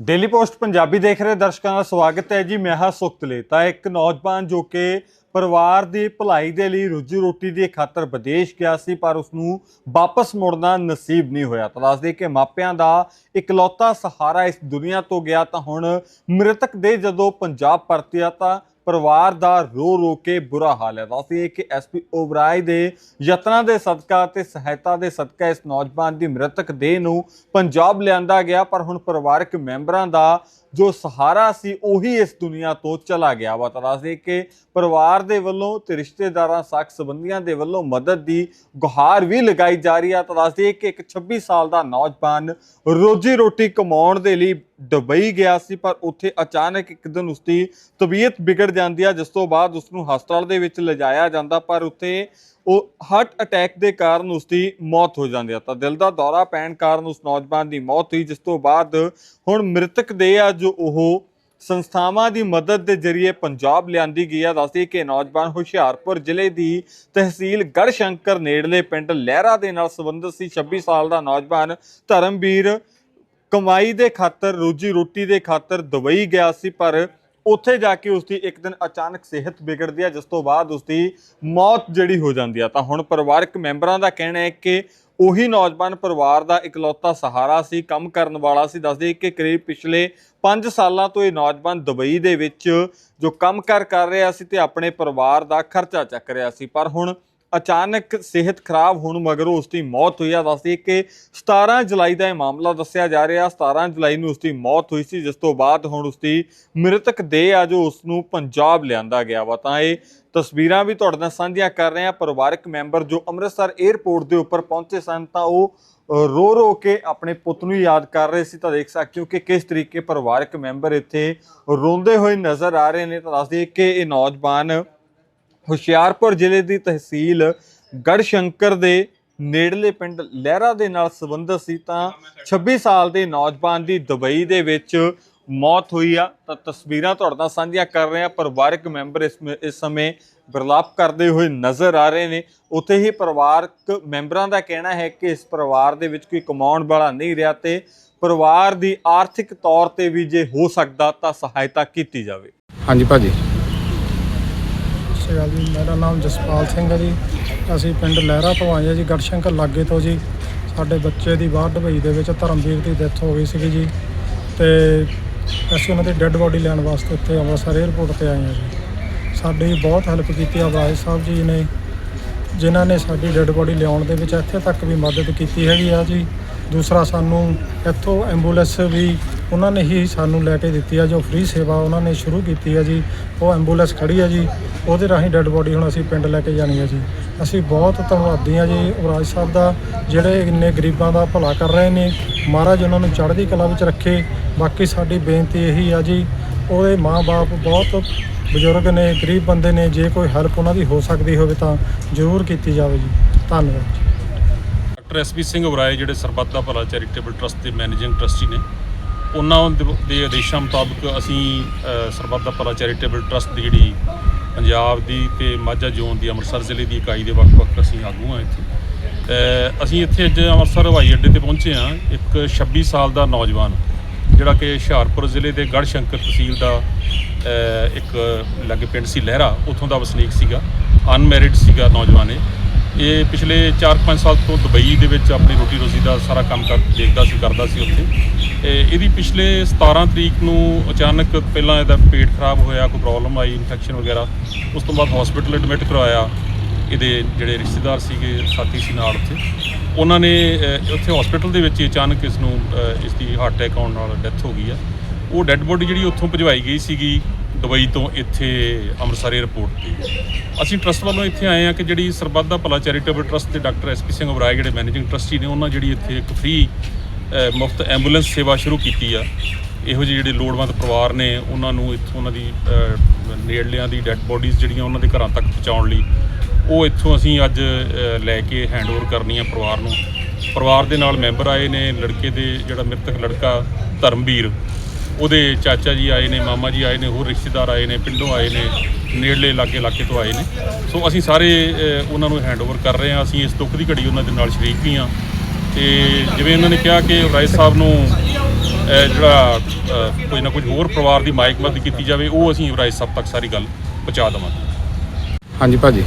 Daily post Punjabi ਦੇਖ ਰਹੇ ਦਰਸ਼ਕਾਂ ਦਾ ਸਵਾਗਤ ਹੈ ਜੀ, ਮੈਂ ਹਾਂ ਸੁਖਤਲੇ ਤਾਂ ਇੱਕ ਨੌਜਵਾਨ ਜੋ ਕਿ ਪਰਿਵਾਰ ਦੀ ਭਲਾਈ ਦੇ ਲਈ ਰੋਜੀ ਰੋਟੀ ਦੀ ਖਾਤਰ ਵਿਦੇਸ਼ ਗਿਆ ਸੀ, ਪਰ ਉਸ ਨੂੰ ਵਾਪਸ ਮੁੜਨਾ ਨਸੀਬ ਨਹੀਂ ਹੋਇਆ। ਤਾਂ ਦੱਸਦੇ ਕਿ ਮਾਪਿਆਂ ਦਾ ਇਕਲੌਤਾ ਸਹਾਰਾ ਇਸ ਦੁਨੀਆ ਤੋਂ ਗਿਆ। ਤਾਂ ਹੁਣ ਮ੍ਰਿਤਕ ਦੇ ਜਦੋਂ ਪੰਜਾਬ ਪਰਤਿਆ ਤਾਂ ਪਰਿਵਾਰ ਦਾ ਰੋ ਰੋ ਕੇ ਬੁਰਾ ਹਾਲ ਹੈ। ਦੱਸਦੇ ਕਿ ਐਸਪੀ ਓਬਰਾਏ ਦੇ ਯਤਨਾਂ ਦੇ ਸਦਕਾ ਤੇ ਸਹਾਇਤਾ ਦੇ ਸਦਕਾ ਇਸ ਨੌਜਵਾਨ ਦੀ ਮ੍ਰਿਤਕ ਦੇਹ ਨੂੰ ਪੰਜਾਬ ਲਿਆਂਦਾ ਗਿਆ, ਪਰ ਹੁਣ ਪਰਿਵਾਰਕ ਮੈਂਬਰਾਂ ਦਾ ਜੋ ਸਹਾਰਾ ਸੀ ਉਹੀ ਇਸ ਦੁਨੀਆ ਤੋਂ ਚਲਾ ਗਿਆ ਵਾ ਤਾਂ ਦੱਸਦੇ ਕਿ ਪਰਿਵਾਰ ਦੇ ਵੱਲੋਂ ਤੇ ਰਿਸ਼ਤੇਦਾਰਾਂ, ਸਾਖ ਸੰਬੰਧੀਆਂ ਦੇ ਵੱਲੋਂ ਮਦਦ ਦੀ ਗੁਹਾਰ ਵੀ ਲਗਾਈ ਜਾ ਰਹੀ ਆ ਤਾਂ ਦੱਸਦੇ ਕਿ ਇੱਕ 26 ਸਾਲ ਦਾ ਨੌਜਵਾਨ ਰੋਜੀ ਰੋਟੀ ਕਮਾਉਣ ਦੇ ਲਈ ਦੁਬਈ ਗਿਆ ਸੀ, ਪਰ ਉੱਥੇ ਅਚਾਨਕ ਇੱਕ ਦਿਨ ਉਸਦੀ ਤਬੀਅਤ ਵਿਗੜ ਜਾਂਦੀ ਆ, ਜਿਸ ਤੋਂ ਬਾਅਦ ਉਸ ਨੂੰ ਹਸਪਤਾਲ ਦੇ ਵਿੱਚ ਲਿਜਾਇਆ ਜਾਂਦਾ, ਪਰ ਉੱਥੇ ਉਹ ਹਾਰਟ ਅਟੈਕ ਦੇ ਕਾਰਨ ਉਸ ਦੀ ਮੌਤ ਹੋ ਜਾਂਦੀ ਆ। ਤਾਂ ਦਿਲ ਦਾ ਦੌਰਾ ਪੈਣ ਕਾਰਨ ਉਸ ਨੌਜਵਾਨ ਦੀ ਮੌਤ ਹੋਈ, ਜਿਸ ਤੋਂ ਬਾਅਦ ਹੁਣ ਮ੍ਰਿਤਕ ਦੇ ਆ ਜੋ ਉਹ ਸੰਸਥਾਵਾਂ ਦੀ ਮਦਦ ਦੇ ਜ਼ਰੀਏ ਪੰਜਾਬ ਲਿਆਂਦੀ ਗਈ ਆ। ਦੱਸਦੀ ਕਿ ਨੌਜਵਾਨ ਹੁਸ਼ਿਆਰਪੁਰ ਜ਼ਿਲ੍ਹੇ ਦੀ ਤਹਿਸੀਲ ਗੜਸ਼ੰਕਰ ਨੇੜਲੇ ਪਿੰਡ ਲਹਿਰਾ ਦੇ ਨਾਲ ਸੰਬੰਧਿਤ ਸੀ। 26 ਸਾਲ ਦਾ ਨੌਜਵਾਨ ਧਰਮਵੀਰ ਕਮਾਈ ਦੇ ਖਾਤਰ, ਰੋਜੀ ਰੋਟੀ ਦੇ ਖਾਤਰ ਦੁਬਈ ਗਿਆ ਸੀ, ਪਰ ਉੱਥੇ ਜਾ ਕੇ ਉਸਦੀ ਇੱਕ ਦਿਨ ਅਚਾਨਕ ਸਿਹਤ ਵਿਗੜਦੀ ਹੈ ਜਿਸ ਤੋਂ ਬਾਅਦ ਉਸਦੀ ਮੌਤ ਜਿਹੜੀ ਹੋ ਜਾਂਦੀ ਆ। ਤਾਂ ਹੁਣ ਪਰਿਵਾਰਕ ਮੈਂਬਰਾਂ ਦਾ ਕਹਿਣਾ ਹੈ ਕਿ ਉਹੀ ਨੌਜਵਾਨ ਪਰਿਵਾਰ ਦਾ ਇਕਲੌਤਾ ਸਹਾਰਾ ਸੀ, ਕੰਮ ਕਰਨ ਵਾਲਾ ਸੀ। ਦੱਸਦੇ ਕਿ ਕਰੀਬ ਪਿਛਲੇ 5 ਸਾਲਾਂ ਤੋਂ ਇਹ ਨੌਜਵਾਨ ਦੁਬਈ ਦੇ ਵਿੱਚ ਜੋ ਕੰਮ ਕਰ ਕਰ ਰਿਹਾ ਸੀ ਤੇ ਆਪਣੇ ਪਰਿਵਾਰ ਦਾ ਖਰਚਾ ਚੱਕ ਰਿਹਾ ਸੀ। ਪਰ ਹੁਣ ਅਚਾਨਕ ਸਿਹਤ ਖਰਾਬ ਹੋਣ ਮਗਰੋਂ ਉਸ ਦੀ ਮੌਤ ਹੋਈ ਆ। ਦੱਸਦੀ ਕਿ 17 ਜੁਲਾਈ ਦਾ ਇਹ ਮਾਮਲਾ ਦੱਸਿਆ ਜਾ ਰਿਹਾ। 17 ਜੁਲਾਈ ਨੂੰ ਉਸ ਦੀ ਮੌਤ ਹੋਈ ਸੀ, ਜਿਸ ਤੋਂ ਬਾਅਦ ਹੁਣ ਉਸ ਦੀ ਮ੍ਰਿਤਕ ਦੇਹ ਆ ਜੋ ਉਸ ਨੂੰ ਪੰਜਾਬ ਲਿਆਂਦਾ ਗਿਆ ਵਾ। ਤਾਂ ਇਹ ਤਸਵੀਰਾਂ ਵੀ ਤੁਹਾਡੇ ਨਾਲ ਸਾਂਝੀਆਂ ਕਰ ਰਹੇ ਆ। ਪਰਿਵਾਰਕ ਮੈਂਬਰ ਜੋ ਅੰਮ੍ਰਿਤਸਰ 에ਅਰਪੋਰਟ ਦੇ ਉੱਪਰ ਪਹੁੰਚੇ ਸਨ, ਤਾਂ ਉਹ ਰੋ ਰੋ ਕੇ ਆਪਣੇ ਪੁੱਤ ਨੂੰ ਯਾਦ ਕਰ ਰਹੇ ਸੀ। ਤਾਂ ਦੇਖ ਸਕਦੇ ਹੋ ਕਿ ਕਿਸ ਤਰੀਕੇ ਪਰਿਵਾਰਕ ਮੈਂਬਰ ਇੱਥੇ ਰੋਂਦੇ ਹੋਏ ਨਜ਼ਰ ਆ ਰਹੇ ਨੇ। ਤਾਂ ਦੱਸਦੇ ਕਿ ਇਹ ਨੌਜਵਾਨ ਹੁਸ਼ਿਆਰਪੁਰ ਜ਼ਿਲ੍ਹੇ ਦੀ ਤਹਿਸੀਲ ਗੜਸ਼ੰਕਰ ਦੇ ਨੇੜਲੇ ਪਿੰਡ ਲਹਿਰਾ ਦੇ ਨਾਲ ਸੰਬੰਧਿਤ ਸੀ ਤਾਂ 26 ਸਾਲ ਦੇ ਨੌਜਵਾਨ ਦੀ ਦੁਬਈ ਦੇ ਵਿੱਚ ਮੌਤ ਹੋਈ ਆ। ਤਾਂ ਤਸਵੀਰਾਂ ਤੁਹਾਡੇ ਨਾਲ ਸਾਂਝੀਆਂ ਕਰ ਰਹੇ ਆ ਪਰਿਵਾਰਕ ਮੈਂਬਰ ਇਸ ਇਸ ਸਮੇਂ ਬਰਲਾਪ ਕਰਦੇ ਹੋਏ ਨਜ਼ਰ ਆ ਰਹੇ ਨੇ। ਉੱਥੇ ਹੀ ਪਰਿਵਾਰਕ ਮੈਂਬਰਾਂ ਦਾ ਕਹਿਣਾ ਹੈ ਕਿ ਇਸ ਪਰਿਵਾਰ ਦੇ ਵਿੱਚ ਕੋਈ ਕਮਾਉਣ ਵਾਲਾ ਨਹੀਂ ਰਿਹਾ ਤੇ ਪਰਿਵਾਰ ਦੀ ਆਰਥਿਕ ਤੌਰ ਤੇ ਵੀ ਜੇ ਹੋ ਸਕਦਾ ਤਾਂ ਸਹਾਇਤਾ ਕੀਤੀ ਜਾਵੇ। ਹਾਂਜੀ ਭਾਜੀ। ਸਤਿ ਸ਼੍ਰੀ ਅਕਾਲ ਜੀ। ਮੇਰਾ ਨਾਮ ਜਸਪਾਲ ਸਿੰਘ ਹੈ ਜੀ। ਅਸੀਂ ਪਿੰਡ ਲਹਿਰਾ ਤੋਂ ਆਏ ਹਾਂ ਜੀ, ਗੜਸ਼ੰਕਰ ਲਾਗੇ ਤੋਂ ਜੀ। ਸਾਡੇ ਬੱਚੇ ਦੀ ਬਾਹਰ ਦੁਬਈ ਦੇ ਵਿੱਚ ਧਰਮਵੀਰ ਦੀ ਡੈਥ ਹੋ ਗਈ ਸੀਗੀ ਜੀ। ਤੇ ਅਸੀਂ ਉਹਨਾਂ ਦੀ ਡੈੱਡ ਬੋਡੀ ਲੈਣ ਵਾਸਤੇ ਇੱਥੇ ਅੰਮ੍ਰਿਤਸਰ 에ਅਰਪੋਰਟ ਤੇ ਆਏ ਹਾਂ ਜੀ। ਸਾਡੀ ਬਹੁਤ ਹੈਲਪ ਕੀਤੀ ਆ ਬਾਈ ਸਾਹਿਬ ਜੀ ਨੇ, ਜਿਨ੍ਹਾਂ ਨੇ ਸਾਡੀ ਡੈੱਡ ਬੋਡੀ ਲਿਆਉਣ ਦੇ ਵਿੱਚ ਇੱਥੇ ਤੱਕ ਵੀ ਮਦਦ ਕੀਤੀ ਹੈਗੀ ਆ ਜੀ। ਦੂਸਰਾ ਸਾਨੂੰ ਇੱਥੋਂ ਐਂਬੂਲੈਂਸ ਵੀ ਉਹਨਾਂ ਨੇ ਹੀ ਸਾਨੂੰ ਲੈ ਕੇ ਦਿੱਤੀ ਆ, ਜੋ ਫ੍ਰੀ ਸੇਵਾ ਉਹਨਾਂ ਨੇ ਸ਼ੁਰੂ ਕੀਤੀ ਆ ਜੀ। ਉਹ ਐਂਬੂਲੈਂਸ ਖੜੀ ਆ ਜੀ। ਉਹਦੇ ਰਾਹੀਂ ਡੈੱਡ ਬੋਡੀ ਹੁਣ ਅਸੀਂ ਪਿੰਡ ਲੈ ਕੇ ਜਾਣੀ ਹੈ ਜੀ। ਅਸੀਂ ਬਹੁਤ ਧੰਨਵਾਦੀ ਹਾਂ ਜੀ ਉਰਾਜ ਸਾਹਿਬ ਦਾ, ਜਿਹੜੇ ਇੰਨੇ ਗਰੀਬਾਂ ਦਾ ਭਲਾ ਕਰ ਰਹੇ ਨੇ। ਮਹਾਰਾਜ ਉਹਨਾਂ ਨੂੰ ਚੜ੍ਹਦੀ ਕਲਾ ਵਿੱਚ ਰੱਖੇ। ਬਾਕੀ ਸਾਡੀ ਬੇਨਤੀ ਇਹੀ ਆ ਜੀ, ਉਹਦੇ ਮਾਪੇ ਬਹੁਤ ਬਜ਼ੁਰਗ ਨੇ, ਗਰੀਬ ਬੰਦੇ ਨੇ, ਜੇ ਕੋਈ ਹੈਲਪ ਉਹਨਾਂ ਦੀ ਹੋ ਸਕਦੀ ਹੋਵੇ ਤਾਂ ਜ਼ਰੂਰ ਕੀਤੀ ਜਾਵੇ ਜੀ। ਧੰਨਵਾਦ ਜੀ। ਡਾਕਟਰ ਐਸਪੀ ਸਿੰਘ ਉਬਰਾਏ ਜਿਹੜੇ ਸਰਬੱਤ ਦਾ ਭਲਾ ਚੈਰੀਟੇਬਲ ਟਰਸਟ ਦੇ ਮੈਨੇਜਿੰਗ ਟਰਸਟੀ ਨੇ ਉਹਨਾਂ ਦੇ- ਆਦੇਸ਼ਾਂ ਮੁਤਾਬਕ ਅਸੀਂ ਸਰਬੱਤ ਦਾ ਭਲਾ ਚੈਰੀਟੇਬਲ ਟਰਸਟ ਦੀ ਜਿਹੜੀ ਪੰਜਾਬ ਦੀ ਤੇ ਮਾਝਾ ਜ਼ੋਨ ਦੀ ਅੰਮ੍ਰਿਤਸਰ ਜ਼ਿਲ੍ਹੇ ਦੀ ਇਕਾਈ ਦੇ ਵੱਖ-ਵੱਖ ਅਸੀਂ ਆਗੂ ਹਾਂ ਇੱਥੇ। ਅਸੀਂ ਇੱਥੇ ਅੱਜ ਅੰਮ੍ਰਿਤਸਰ ਹਵਾਈ ਅੱਡੇ ਤੇ ਪਹੁੰਚੇ ਹਾਂ। ਇੱਕ 26 ਸਾਲ ਦਾ ਨੌਜਵਾਨ, ਜਿਹੜਾ ਕਿ ਹੁਸ਼ਿਆਰਪੁਰ ਜ਼ਿਲ੍ਹੇ ਦੇ ਗੜਸ਼ੰਕਰ ਤਹਿਸੀਲ ਦਾ ਇੱਕ ਲੱਗੇ ਪਿੰਡ ਸੀ ਲਹਿਰਾ। ਉੱਥੋਂ ਦਾ ਵਸਨੀਕ ਸੀਗਾ। ਅਨਮੈਰਿਡ ਸੀਗਾ ਨੌਜਵਾਨ ਇਹ। ਇਹ ਪਿਛਲੇ 4-5 ਸਾਲ ਤੋਂ ਦੁਬਈ ਦੇ ਵਿੱਚ ਆਪਣੀ ਰੋਟੀ ਰੋਜ਼ੀ ਦਾ ਸਾਰਾ ਕੰਮ ਕਰ, ਦੇਖਦਾ ਸੀ, ਕਰਦਾ ਸੀ ਉੱਥੇ। ਇਹ ਇਹਦੀ ਪਿਛਲੇ 17 ਤਰੀਕ ਨੂੰ ਅਚਾਨਕ ਪਹਿਲਾਂ ਇਹਦਾ ਪੇਟ ਖਰਾਬ ਹੋਇਆ, ਕੋਈ ਪ੍ਰੋਬਲਮ ਆਈ ਇਨਫੈਕਸ਼ਨ ਵਗੈਰਾ, ਉਸ ਤੋਂ ਬਾਅਦ ਹਸਪੀਟਲ ਐਡਮਿਟ ਕਰਵਾਇਆ। ਇਹਦੇ ਜਿਹੜੇ ਰਿਸ਼ਤੇਦਾਰ ਸੀਗੇ, ਸਾਥੀ ਸੀ ਨਾਲ ਉੱਥੇ। ਉਹਨਾਂ ਨੇ ਉੱਥੇ ਹਸਪੀਟਲ ਦੇ ਵਿੱਚ ਹੀ ਅਚਾਨਕ ਇਸ ਨੂੰ ਇਸ ਦੀ ਹਾਰਟ ਅਟੈਕ ਆਉਣ ਨਾਲ ਡੈਥ ਹੋ ਗਈ ਆ। ਉਹ ਡੈੱਡ ਬੋਡੀ ਜਿਹੜੀ ਉੱਥੋਂ ਭਜਵਾਈ ਗਈ ਸੀਗੀ ਦੁਬਈ ਤੋਂ ਇੱਥੇ ਅੰਮ੍ਰਿਤਸਰ 에ਅਰਪੋਰਟ ਤੇ। ਅਸੀਂ ਟਰਸਟ ਵੱਲੋਂ ਇੱਥੇ ਆਏ ਆ ਕਿ ਜਿਹੜੀ ਸਰਬੱਤ ਦਾ ਭਲਾ ਚੈਰੀਟੇਬਲ ਟਰਸਟ ਦੇ ਡਾਕਟਰ ਐਸਪੀ ਸਿੰਘ ਉਬਰਾਏ, ਜਿਹੜੇ ਮੈਨੇਜਿੰਗ ਟਰਸਟੀ ਨੇ, ਉਹਨਾਂ ਜਿਹੜੀ ਇੱਥੇ ਇੱਕ ਫ੍ਰੀ ਮੁਫਤ ਐਂਬੂਲੈਂਸ ਸੇਵਾ ਸ਼ੁਰੂ ਕੀਤੀ ਆ। ਇਹੋ ਜਿਹੇ ਜਿਹੜੇ ਲੋੜਵੰਦ ਪਰਿਵਾਰ ਨੇ, ਉਹਨਾਂ ਨੂੰ ਇੱਥੋਂ ਉਹਨਾਂ ਦੀ ਨੇੜਲਿਆਂ ਦੀ ਡੈੱਡ ਬੋਡੀਜ਼ ਜਿਹੜੀਆਂ ਉਹਨਾਂ ਦੇ ਘਰਾਂ ਤੱਕ ਪਹੁੰਚਾਉਣ ਲਈ, ਉਹ ਇੱਥੋਂ ਅਸੀਂ ਅੱਜ ਲੈ ਕੇ ਹੈਂਡਓਵਰ ਕਰਨੀ ਆ ਪਰਿਵਾਰ ਨੂੰ। ਪਰਿਵਾਰ ਦੇ ਨਾਲ ਮੈਂਬਰ ਆਏ ਨੇ, ਲੜਕੇ ਦੇ ਜਿਹੜਾ ਮ੍ਰਿਤਕ ਲੜਕਾ ਧਰਮਵੀਰ ਉਹਦੇ ਚਾਚਾ ਜੀ ਆਏ ਨੇ ਮਾਮਾ ਜੀ ਆਏ ਨੇ ਹੋਰ ਰਿਸ਼ਤੇਦਾਰ ਆਏ ਨੇ ਪਿੰਡੋਂ ਆਏ ਨੇ ਨੇੜਲੇ ਇਲਾਕੇ ਇਲਾਕੇ ਤੋਂ ਆਏ ਨੇ। ਸੋ ਅਸੀਂ ਸਾਰੇ ਉਹਨਾਂ ਨੂੰ ਹੈਂਡਓਵਰ ਕਰ ਰਹੇ ਹਾਂ। ਅਸੀਂ ਇਸ ਦੁੱਖ ਦੀ ਘੜੀ ਉਹਨਾਂ ਦੇ ਨਾਲ ਸ਼ਰੀਕ ਵੀ ਹਾਂ। ਤੇ ਜਿਵੇਂ ਉਹਨਾਂ ਨੇ ਕਿਹਾ ਕਿ ਰਾਏ ਸਾਹਿਬ ਨੂੰ ਜਿਹੜਾ ਅਹ, ਕੋਈ ਨਾ ਕੁਝ ਹੋਰ ਪਰਿਵਾਰ ਦੀ ਮਾਇਕ ਮਦਦ ਕੀਤੀ ਜਾਵੇ ਉਹ ਅਸੀਂ ਰਾਏ ਸਾਹਿਬ ਤੱਕ ਸਾਰੀ ਗੱਲ ਪਹੁੰਚਾ ਦੇਵਾਂਗੇ। ਹਾਂਜੀ ਭਾਜੀ।